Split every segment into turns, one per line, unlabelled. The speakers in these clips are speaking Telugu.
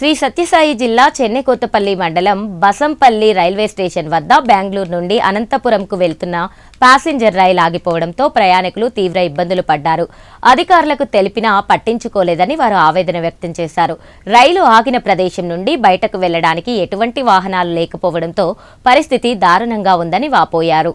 శ్రీ సత్యసాయి జిల్లా చెన్నెకొత్తపల్లి మండలం బసంపల్లి రైల్వే స్టేషన్ వద్ద బెంగళూరు నుండి అనంతపురంకు వెళ్తున్న ప్యాసింజర్ రైలు ఆగిపోవడంతో ప్రయాణికులు తీవ్ర ఇబ్బందులు పడ్డారు. అధికారులకు తెలిపినా పట్టించుకోలేదని వారు ఆవేదన వ్యక్తం చేశారు. రైలు ఆగిన ప్రదేశం నుండి బయటకు వెళ్ళడానికి ఎటువంటి వాహనాలు లేకపోవడంతో పరిస్థితి దారుణంగా ఉందని వాపోయారు.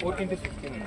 Fourteen to sixteen.